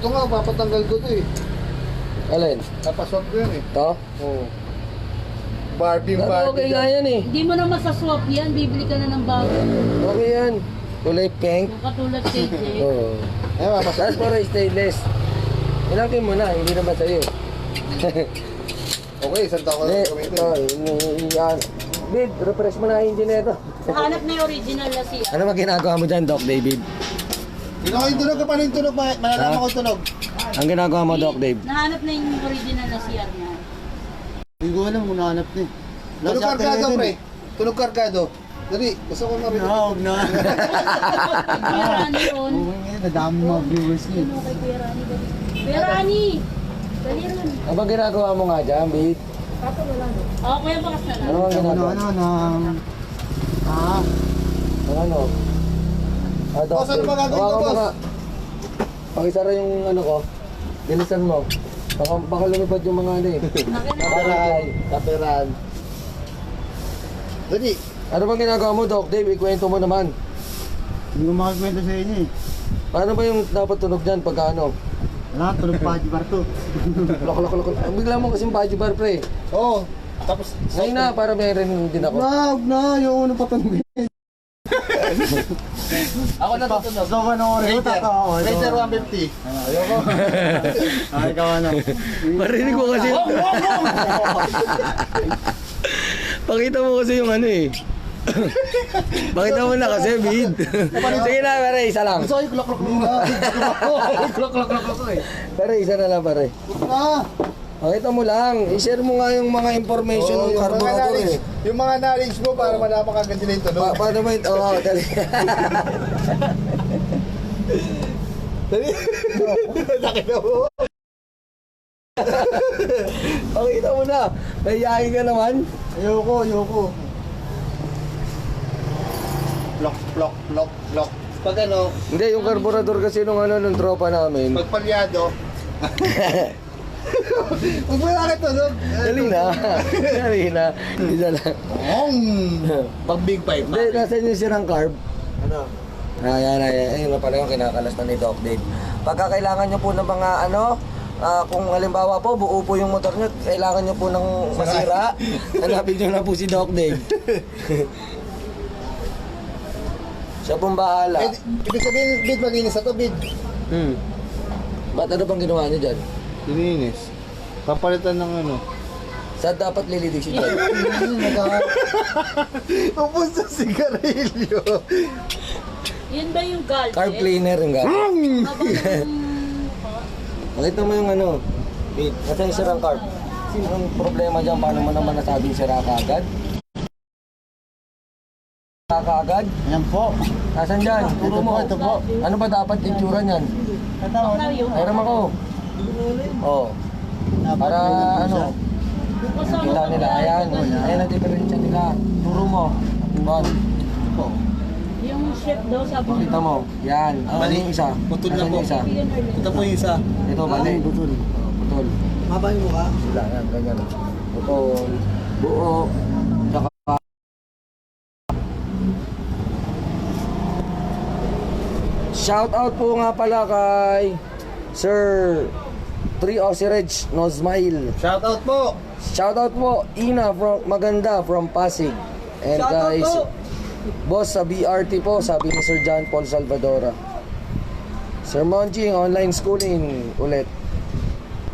Ito nga, papatanggal ko to eh. Alin? Napaswap ko yan eh. To? Oo. Barbie, Sabi, Barbie. okay nga yan eh. Hindi mo na masaswap yan, bibili ka na ng bago. Okay yan. Kulay pink. Yung katulad kay Jay. Oo. Ay, mapaswap. Tapos para stainless. Ilangkin mo na, hindi naman sa'yo. Okay, isang taon ko na ito, gamitin. yung- yan. Bid, refresh mo na yung engine nito. Hanap na yung original na siya. Ano ba ginagawa mo dyan, Doc David? Sino ko yung tunog? Paano yung tunog? Ma- Malalaman Ha? ko yung tunog. Ang ginagawa mo, Doc Dave? Nahanap na yung original na CR niya. Hindi ko alam kung nahanap niya. Tunog kargado, pre. Tunog kargado. Dali, gusto ko marinig. No, huwag na. Kuya Rani yun. Oo, ngayon, nadami mga viewers niya. Ano kay Kuya Rani? dali. Kuya Rani! Dali ron. Ano ba ginagawa mo nga dyan, Bid? Oo, kuya bakas na lang. Ano ang Ano, ginagawa? ano, na... Ah, Ang ano? Ah, Doc Boss, ano ba gagawin ko, boss? Pakisara yung ano ko. Bilisan mo. Baka, baka lumipad yung mga ano eh. Kaperan. Kaperan. Dali. Ano bang ginagawa mo, Doc Dave? Ikwento mo naman. hindi ko makakwento sa inyo eh. Paano ba yung dapat tunog dyan pagka ano? Wala, tulog pa, di ba ito? Loko, loko, loko. Ang bigla mo kasing baji bar, pre. Oo. Tapos, Ngayon na, para meron din ako. Wag na, yung una patunogin. Ako na tutunog. So, ano ko rin, tatawa ko. Razer 150. Ayoko. Ay, ikaw ano. Marinig ko kasi. Pakita mo kasi yung ano eh. Pakita mo na kasi, Bid. Sige na, pare, isa lang. Gusto ko yung klok-klok muna. Klok-klok-klok ako eh. Pare, isa na lang, pare. Huwag na. Pakita mo lang. I-share mo nga yung mga information Oo, ng yung mga carburetor knowledge, eh. yung mga knowledge mo para malaman ka ganyan yung tunog. Pa paano ba yun? Oo, dali. Dali. Nakita mo. Pakita mo na. Nahiyain ka naman. Ayoko, ayoko. Plok, plok, plok, plok. Pag ano, Hindi, yung carburetor kasi nung ano, nung tropa namin. pag palyado. Huwag mo na tunog. Dali na. Dali na. Isa lang. Ong! Pag big five. Hindi, nasa yung sirang carb. Ano? Ayan, ayan. Ayun na pala yung kinakalas na ni Doc Dave. Pagka kailangan nyo po ng mga ano, ah, kung halimbawa po, buo po yung motor nyo, kailangan nyo po ng masira, hanapin nyo na po si Doc Dave. Siya pong bahala. Eh, ibig sabihin, bid maglinis na to, bid. Hmm. Ba't ano bang ginawa nyo dyan? Lininis. Papalitan ng ano. Saan dapat lilidig si John? Upos sa sigarilyo. Yun ba yung galde? Carb cleaner yung gano'n. Yung... Makita mo yung ano, Pete, kasi yung sirang carb. Sino ang problema dyan? Paano mo naman nasabing sira ka agad? Sira ka agad? Ayan po. Nasaan dyan? Turo Ito mo. po, ito po. Ano ba dapat itsura niyan? Panglayo. Ayram ako. Oh. Para ano, kita nila. Ayan. Ayan ang diferensya nila. Turo mo. Bon. Yung chef daw sabi niya. Pakita mo. Yan. Ano yung isa? Putol na po. isa? Ito po yung isa. Ito, mali. Putol. Putol. Maba yung mukha. Sila, yan, ganyan. Putol. Buo. Tsaka Shout out po nga pala kay Sir Tri Osirage No Smile. Shout out po. Shout out po Ina from Maganda from Pasig. And Shout out guys, po. boss sa BRT po, sabi ni Sir John Paul Salvadora. Sir Monching, online schooling ulit.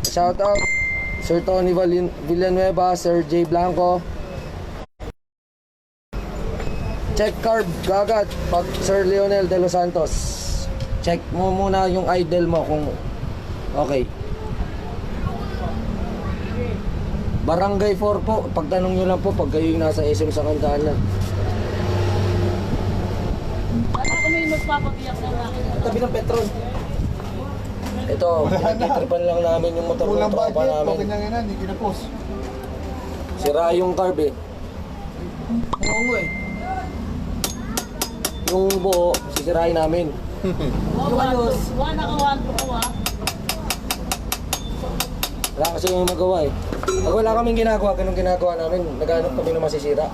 Shout out Sir Tony Villanueva, Sir J. Blanco. Check carb, gagat, pag Sir Leonel De Los Santos. Check mo muna yung idol mo kung okay. Barangay 4 po, pagtanong nyo lang po pag kayo yung nasa SM sa Kandala. Para ako may magpapabiyak ng akin. Tabi ng Petron. Ito, pinagtitripan lang namin yung motor ng Kulang tropa budget. namin. Pag ganyan yan, hindi kinapos. Sira yung carb eh. Oo mo eh. Yung buo, sisirain namin. Yung ayos. One naka one ko ah. Wala kasi yung magawa eh. Pag wala kaming ginagawa, ganun ginagawa namin, naghanap kami ng masisira.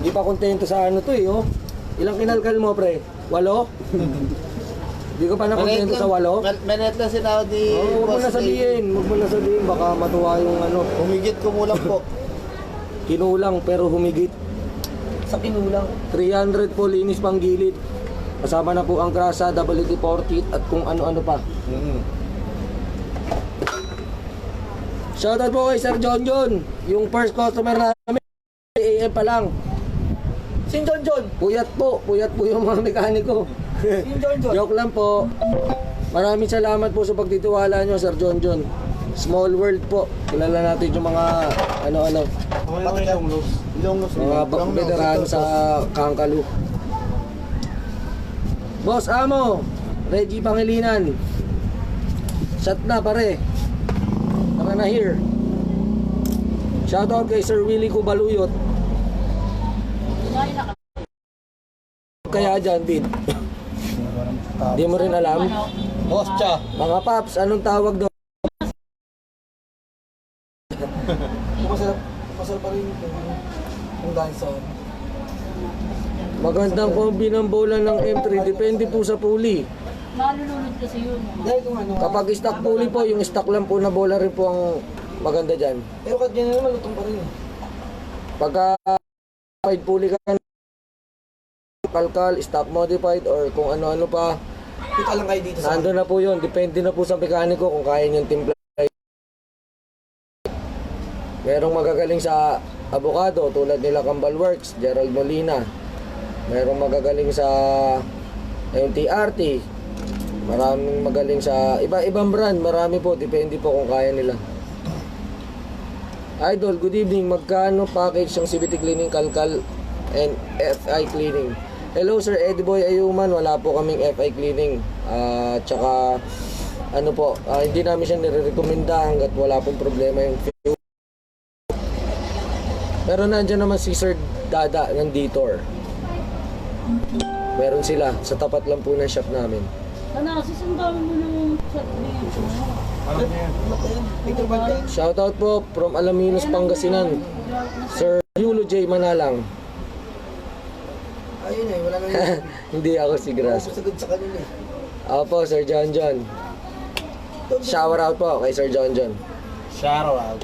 Hindi pa kontento sa ano to eh, oh. Ilang kinalkal mo, pre? Walo? Di ko pa nakontento sa walo. Menet lang sinawad ni Oo, huwag mo na sabihin. Huwag mo na sabihin. Baka matuwa yung ano. Humigit kumulang po. Kinulang pero humigit. Sa kinulang. 300 po linis pang gilid. Kasama na po ang grasa, WD-40 at kung ano-ano pa. Shoutout po kay Sir John John. Yung first customer namin, AM pa lang. Sin John John. Puyat po, puyat po yung mga mekaniko. Sin John John. Joke lang po. Maraming salamat po sa pagtitiwala nyo, Sir John John. Small world po. Kilala natin yung mga ano-ano, Pati Ilonglos. Ilonglos. mga ba- veteran sa Kangkalu. Boss Amo, Reggie Pangilinan. Shot na pare. Na here. Shoutout kay Sir Willie Kubaluyot. Kaya dyan, Bin. Di mo rin alam. Cha. Mga paps, anong tawag doon? Masarap. Masarap pa rin yung dansa. Magandang kombi ng bola ng M3, depende po sa puli. Malulunod kasi yun. Dahil kung ano. Kapag stock puli po, yung stock lang po na bola rin po ang maganda dyan. Pero kahit ganyan naman, lutong pa rin. eh. Pagka modified puli ka kalkal, stock modified, or kung ano-ano pa, Kita lang kayo dito sa... nando na po yun. Depende na po sa mekaniko kung kaya niyang timpla. Merong magagaling sa avocado tulad nila Kambal Works, Gerald Molina. Merong magagaling sa MTRT. Maraming magaling sa iba-ibang brand. Marami po, depende po kung kaya nila. Idol, good evening. Magkano package ng CBT cleaning, kalkal, and FI cleaning? Hello Sir Eddie Boy Ayuman, wala po kaming FI cleaning. Ah, tsaka ano po, ah, hindi namin siya nire-recommenda hanggat wala pong problema yung fuel. Pero nandiyan naman si Sir Dada ng Detour. Meron sila, sa tapat lang po ng shop namin. Ano, susundan mo ng chat dito. Kayo? Shoutout po from Alaminos, Pangasinan. Sir Yulo J. Manalang. Ayun eh, wala nang Hindi ako si sagad sa kanila eh. Opo, Sir John John. Shower out po kay Sir John John. Shout out.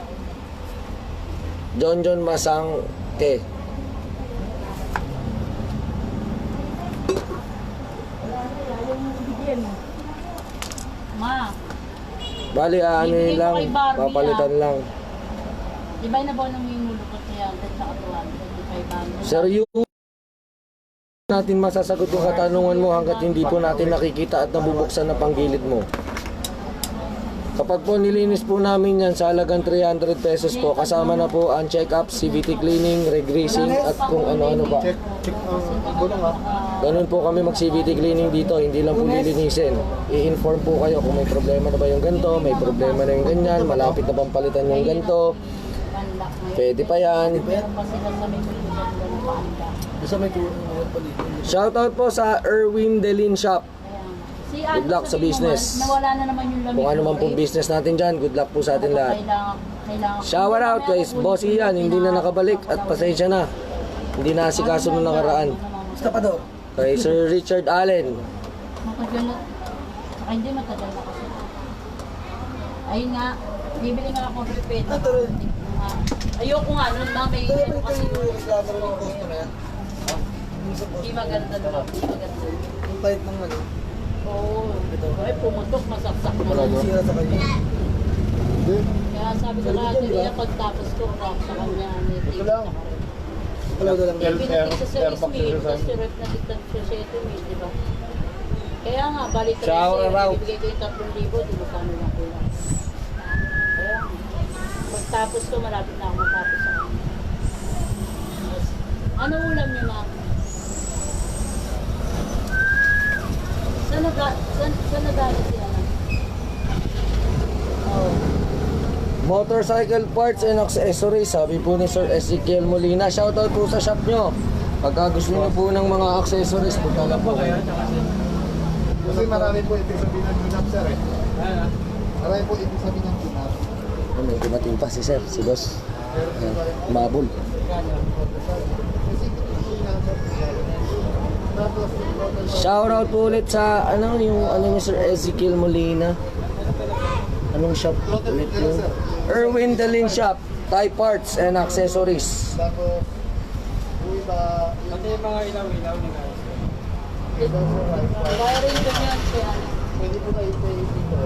John John Masang Te. Bigyan mo. Ma, Bali, ano Bibigay yun lang, kay Barbie, papalitan lang. di ba na ba nang yung mulukot niya at sa katuwan? 25 Sir, yung natin masasagot yung katanungan mo hanggat hindi po natin nakikita at nabubuksan na panggilid mo. Kapag po nilinis po namin yan sa halagang 300 pesos po, kasama na po ang check-up, CVT cleaning, regreasing at kung ano-ano pa. Check, check ang gulong ha. Ganun po kami mag CVT cleaning dito, hindi lang po lilinisin. I-inform po kayo kung may problema na ba yung ganito, may problema na yung ganyan, malapit na bang palitan yung ganito, pwede pa yan. Dito. Shoutout po sa Erwin Delin Shop. Si Good luck sa business. Nawala na naman yung lamig. Kung ano man ng pong rate. business natin dyan, good luck po sa atin lahat. Kailangan, kailangan. Shower out guys, boss Ian, hindi na nakabalik at pasensya na. Hindi na asikaso nung nakaraan. Pa daw. Kay Sir Richard Allen. Matagal na. Saka hindi matagal na kasi. Ayun nga, bibili nga ako ng prepaid. Ah, Ayoko nga nun na may Ito ano yung kasi customer. Yung sa hindi maganda doon. Hindi maganda. Yung pahit ng ano. Oo. Ay, pumutok, masaksak na lang. Sira sa kanya. Kaya sabi ko na, hindi niya pagtapos ko, rock sa kanya. Ito lang. Kalaw na lang. Eh, pinatik sa mail, tapos na dito sa 7 mail, di ba? Kaya nga, balik na out. ibigay ko yung 3,000, di ba paano lang kulang. Kaya, pagtapos ko, malapit na ako matapos sa kanya. Tapos, Ano ulam niyo, ma'am? Saan naga, saan, saan si Ana? Oh. Motorcycle parts and accessories, sabi po ni Sir Ezekiel Molina. Shoutout po sa shop nyo. Pagka gusto nyo po ng mga accessories, punta lang po kayo. Kasi marami po ibig sabihin ng tunap sir eh. Marami po ibig sabihin ng tunap. Ano, dumating pa si Sir, si Boss. Ayan, Mabul. Kasi ito po yung number. Tapos, total po. Shoutout po ulit sa, ano, yung, ano niya, Sir Ezekiel Molina. Anong shop ulit yun? Erwin Dalin Shop. Thai parts and accessories. Pati mga ilaw-ilaw ni guys. Wiring ko yan siya. Pwede po kayo pay dito.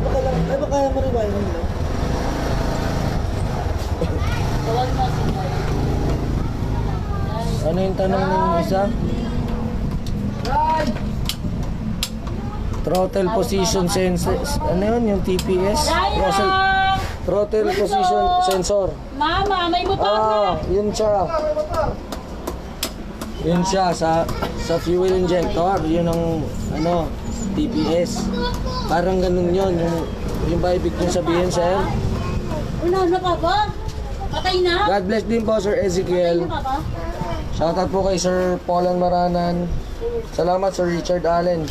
Baka lang, ay baka. Tawag mo. Ano yung tanong ng isa? Throttle position sensor. Ano yun? Yung TPS? Throttle, Daya! throttle position sensor. Mama, may motor Ah, na! yun siya. Yun siya sa sa fuel injector, yun ang ano, TPS. Parang ganun yun, yung yung ba ibig kong sabihin, sir? Una, ano ka ba? Patay na? God bless din po, Sir Patay Ezekiel. na ka ba? Shoutout po kay Sir Paulan Maranan. Salamat, Sir Richard Allen.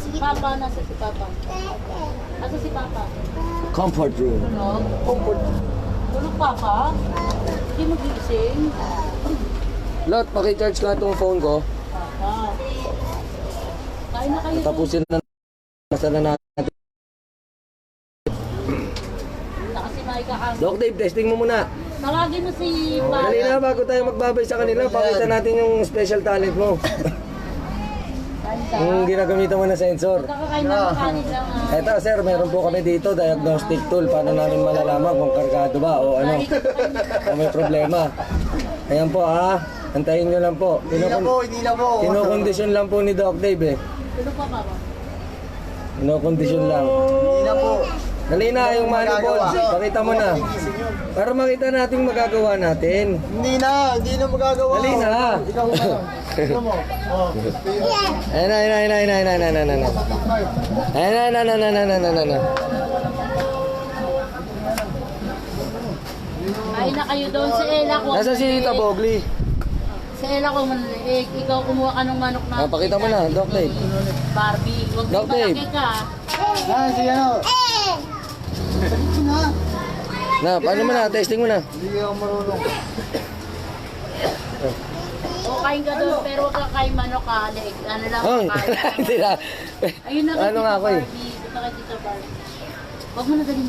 Si Papa, nasa si Papa. Nasa si Papa. Comfort room. Tulog? Comfort. Tulog Papa? Hindi mo gising? Lot, pakicharge ka itong phone ko. Papa. Kain na kayo. Tapusin na nasa na natin. Doc Dave, testing mo muna. Tawagin mo si Dali Papa. na, bago tayo magbabay sa kanila, pakita natin yung special talent mo. Yung ginagamitan mo na sensor. Kakakain na ng kanin lang ah. Eto sir, meron po kami dito, diagnostic tool. Paano namin malalaman kung kargado ba o ano, kung may problema. Ayan po ha, antayin nyo lang po. Hindi na po, Kinukon- hindi na po. Kinokondisyon lang po ni Doc Dave eh. Tulog pa Papa. Kinokondisyon lang. Hindi na po. Dali na yung manifold, Magagawa. pakita mo na. Para makita natin yung magagawa natin. Hindi na, hindi na magagawa. Dali na. Ikaw na lang. Mo. Oh, Ayan na, ayan na, ayan na, ayan na, ayan na, ayan na, ayan na. Ayan na, ayan na, ayan na, ayan na, ayan na, kayo doon sa Ella ko. Nasa si Tita Bogli. Sa Ella ko manliig. Ikaw kumuha ka ng manok na. Ah, pakita mo na, Doc Dave. Barbie. Huwag mo Doc Dave. malaki ka. Ah, si ano? Na, paano mo na? Testing mo na. Hindi ako marunong. O kain ka doon pero huwag ka kain manok ka. Like, ano lang Oh, kain. hindi na. Ayun na Ano nga ako eh. Barbie. Huwag mo na dalhin.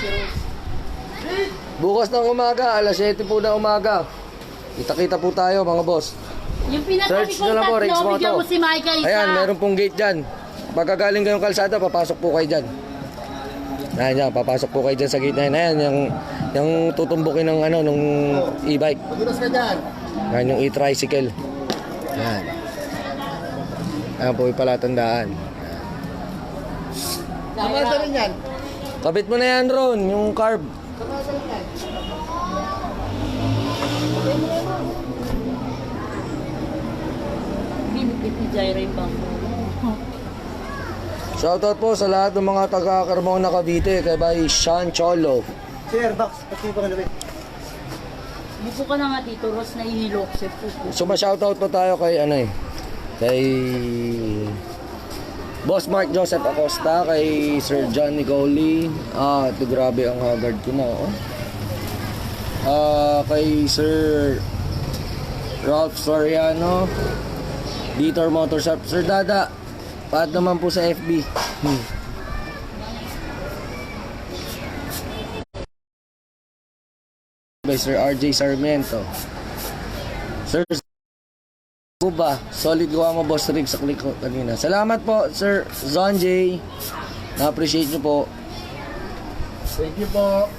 Si Rose. Bukas ng umaga, alas 7 po ng umaga. Kita-kita po tayo mga boss. Yung pinatabi Search kong nyo lang po, Rex tatlo, bigyan mo si Micah isa. Ayan, meron pong gate dyan. Pagka galing kayong kalsada, papasok po kayo dyan. Ayan yan, papasok po kayo dyan sa gate na yan. Ayan, yung, yung tutumbukin ng ano, nung e-bike. Madulas ka dyan. Ayan, yung e-tricycle. Ayan. Ayan po yung palatandaan. Kamasa rin yan. Kapit mo na yan, Ron, yung carb. Kamasa rin yan. Binibit ni Jaira yung bangko. Shoutout po sa lahat ng mga taga-Carmona Cavite kay by Sean Cholo. Sir, box, pati pa kanabi. Buko ka na nga dito, Rose, na inilok si Pupo. So ma-shoutout po tayo kay ano eh, kay Boss Mark Joseph Acosta, kay Sir John Nicoli. Ah, ito grabe ang haggard ko na oh. Ah, kay Sir Ralph Soriano, Dieter Motorshop. Sir Dada, paad naman po sa FB. Hmm. By Sir RJ Sarmiento. Sir Kuba, solid gawa mo boss Rick sa click ko kanina. Salamat po Sir Zon J. Na-appreciate nyo po. Thank you po.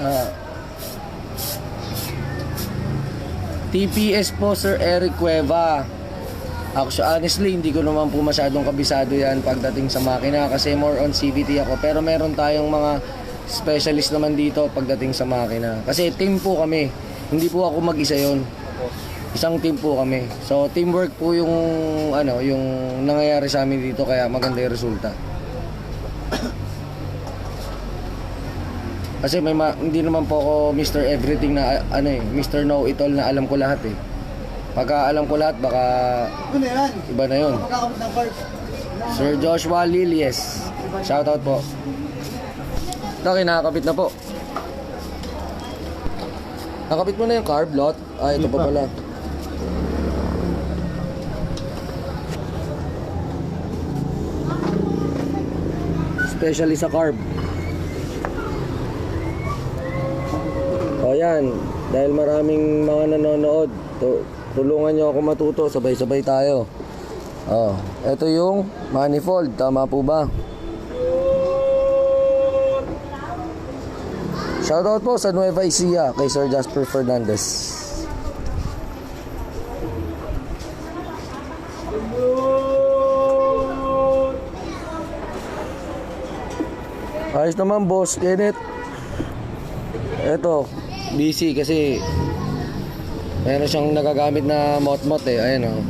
Ah, TPS po Sir Eric Cueva. Actually, honestly, hindi ko naman po masyadong kabisado yan pagdating sa makina kasi more on CVT ako. Pero meron tayong mga specialist naman dito pagdating sa makina. Kasi team po kami. Hindi po ako mag-isa yon. Isang team po kami. So teamwork po yung ano, yung nangyayari sa amin dito kaya maganda yung resulta. Kasi may ma- hindi naman po ako Mr. Everything na ano eh, Mr. Know It All na alam ko lahat eh. Pagka alam ko lahat baka Ano yan? iba na 'yon. Magkakamit ng card. Sir Joshua Lilies. Shoutout po. Ito, kinakapit na po. Nakapit mo na yung carb lot? Ah, ito pa pa. pala. Especially sa carb. O yan, dahil maraming mga nanonood, tu- tulungan nyo ako matuto, sabay-sabay tayo. Oh, ito yung manifold, tama po ba? Shoutout po sa Nueva Ecija kay Sir Jasper Fernandez. Ayos naman boss, Kenneth. Eto, busy kasi meron siyang nagagamit na mot-mot eh. Ayan oh.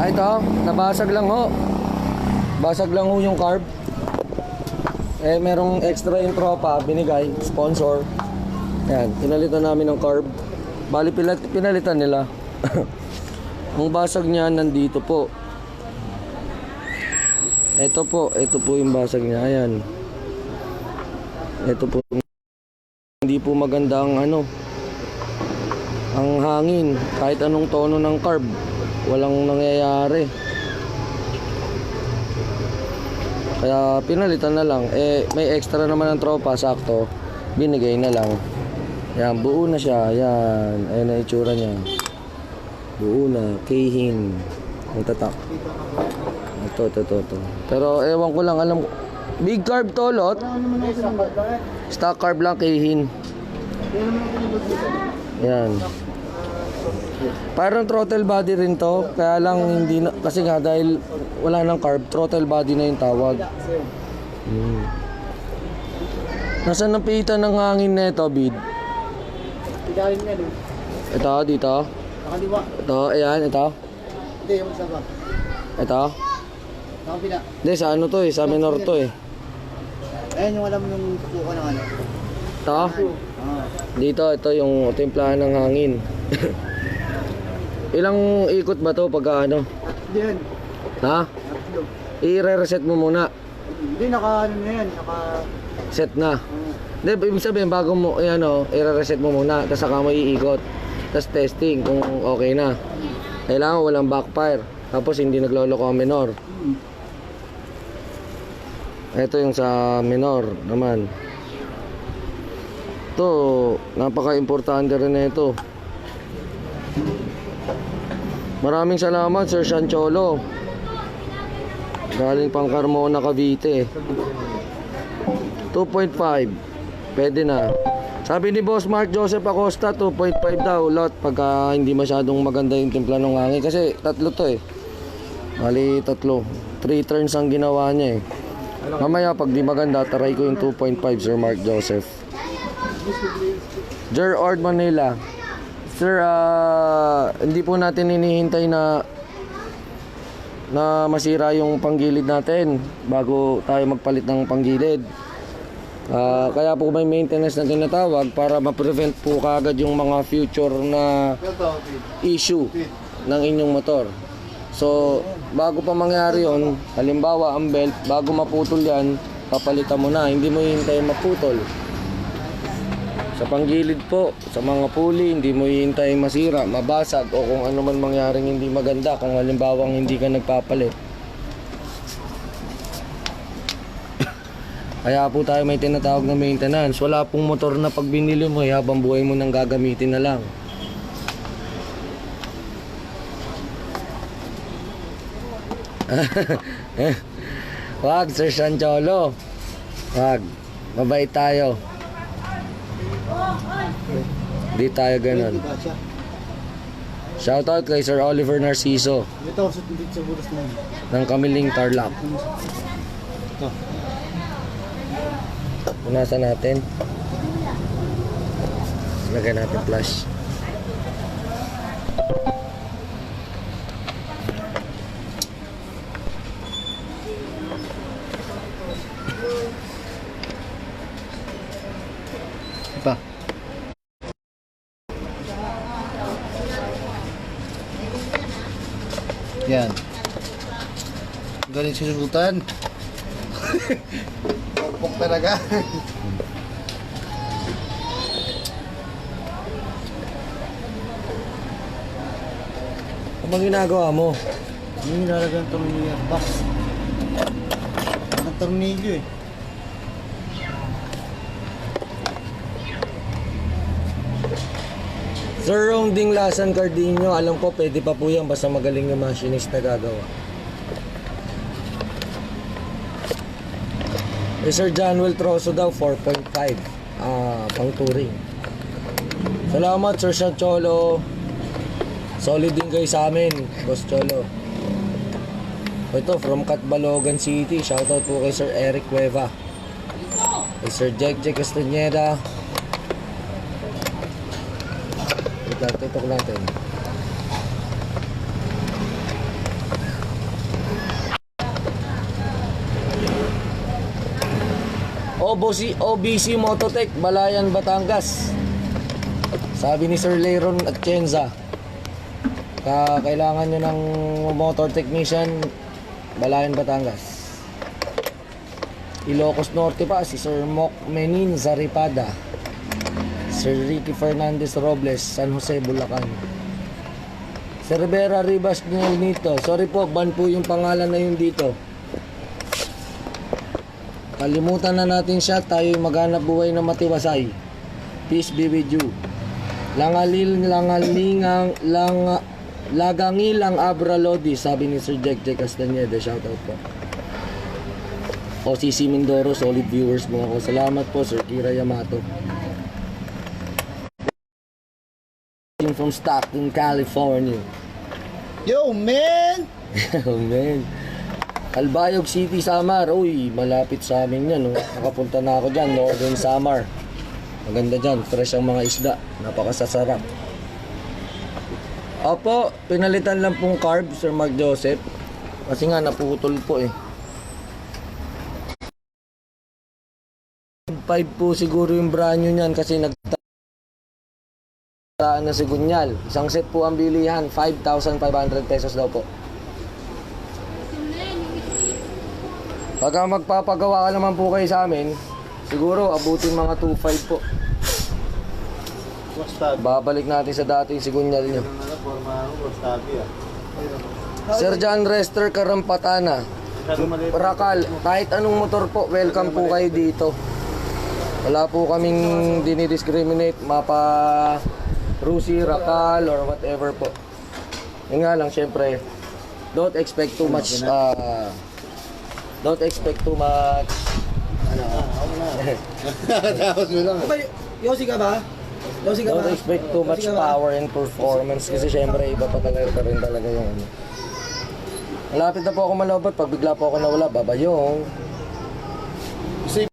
Ay, ito, nabasag lang ho. Basag lang ho yung carb. Eh, merong extra yung tropa, binigay, sponsor. Yan, pinalitan namin ng carb. Bali, pinalitan nila. Ang basag niya nandito po. Ito po, ito po yung basag niya. Ayan. Ito po. Hindi po maganda ang ano. Ang hangin. Kahit anong tono ng carb. Walang nangyayari. Kaya pinalitan na lang. Eh, may extra naman ng tropa, sakto. Binigay na lang. Yan, buo na siya. Yan. Ayan na itsura niya. Buo na. Keihin. Ang tatak. Ito, ito, ito, ito. Pero ewan ko lang, alam ko. Big carb to, lot. Stock carb lang, keihin. Yan. Parang throttle body rin to. Kaya lang hindi na, kasi nga dahil wala nang carb, throttle body na yung tawag. Hmm. Nasaan ang ng hangin na ito, Bid? Igaling yan eh. Ito, dito. Nakaliwa. Ito, ayan, ito. Hindi, yung isa ba? Ito. Nakapila. Hindi, sa ano to eh, sa minor to eh. Ayan yung alam yung suko ng ano. Ito. Ah. Dito, ito yung timplahan ng hangin. Ilang ikot ba to pagka ano? Yan. Ha? Tatlo. I-reset mo muna. Hindi, naka ano na yan. Naka... Set na. Uh, Hindi, ibig sabihin, bago mo, eh, ano, i-reset mo muna, tapos saka mo iikot. Tapos testing kung okay na. Kailangan walang backfire. Tapos hindi nagloloko ang minor. Ito yung sa minor naman. Ito, napaka-importante rin na ito. Maraming salamat, Sir Sancholo. Galing pang Carmona, Cavite. 2.5 pwede na. Sabi ni boss Mark Joseph Acosta 2.5 daw lot pagka hindi masyadong maganda yung timpla ng hangin. Kasi tatlo to eh. Bali tatlo. 3 turns ang ginawa niya eh. Mamaya pag di maganda taray ko yung 2.5 Sir Mark Joseph. Gerard Manila Sir ah, hindi po natin hinihintay na na masira yung panggilid natin bago tayo magpalit ng panggilid Ah, kaya po may maintenance na tinatawag para ma-prevent po kagad yung mga future na issue ng inyong motor. So, bago pa mangyari yon, halimbawa ang belt, bago maputol yan, papalitan mo na, hindi mo hihintayin maputol. Sa panggilid po, sa mga pulley, hindi mo hihintayin masira, mabasag, o kung ano man mangyaring hindi maganda, kung halimbawa hindi ka nagpapalit. Kaya po tayo may tinatawag na maintenance. Wala pong motor na pag binili mo, eh, habang buhay mo nang gagamitin na lang. Wag, Sir Sancholo. Wag. Mabait tayo. Di tayo ganun. Shoutout kay Sir Oliver Narciso Ito, sa dito sa butas na ng Kamiling Tarlac. Ito. Punasan natin. Lagyan natin flash. Yan. Galing sisusutan. Pokpok talaga. Ano bang ginagawa mo? Hindi nilalagyan ng tornilyo yan. Box. Ang tornilyo eh. Sir Ronding Lasan Cardino, alam ko pwede pa po yan basta magaling yung machinist na gagawa. Eh, Sir John Troso daw, 4.5. Ah, pang touring. Salamat, Sir Sean Cholo. Solid din kayo sa amin, Boss Cholo. Ito, from Catbalogan City. Shoutout po kay Sir Eric Cueva. Kay Sir Jack Jack Castañeda. Wait lang, tutok natin. OBC, OBC Mototech, Balayan, Batangas. Sabi ni Sir Leiron Atienza, ka kailangan nyo ng motor technician, Balayan, Batangas. Ilocos Norte pa, si Sir Mok Menin Zaripada. Sir Ricky Fernandez Robles, San Jose, Bulacan. Sir Rivera Rivas nito. Sorry po, ban po yung pangalan na yun dito. Kalimutan na natin siya, tayo'y maghanap buhay na matiwasay. Peace be with you. Langalil, langalingang, lang, lagangilang abra lodi, sabi ni Sir Jack Jack Castaneda. Shoutout po. O CC Mindoro, solid viewers mo ako. Salamat po, Sir Kira Yamato. From Stockton, California. Yo, man! oh man. Albayog City, Samar. Uy, malapit sa amin yan. No? Nakapunta na ako dyan, Northern Samar. Maganda dyan, fresh ang mga isda. Napakasasarap. Opo, pinalitan lang pong carb, Sir Mark Joseph. Kasi nga, naputol po eh. 5 po siguro yung brand new niyan kasi nag na si Gunyal. Isang set po ang bilihan, 5,500 pesos daw po. Pagka magpapagawa ka naman po kayo sa amin, siguro abutin mga 2.5 po. Wastabi. Babalik natin sa dati si Gunyal nyo. Sir John Rester Karampatana. Rakal, kahit anong motor po, welcome po kayo dito. Wala po kaming dinidiscriminate, mapa Rusi, Rakal, or whatever po. Yun nga lang, syempre, don't expect too much, uh, don't expect too much, ano, Tapos mo lang. Yosi ka ba? Yosi don't expect too much power and performance kasi syempre, iba pa talaga rin talaga yung ano. Malapit na po ako malobot, pag bigla po ako nawala, babayong.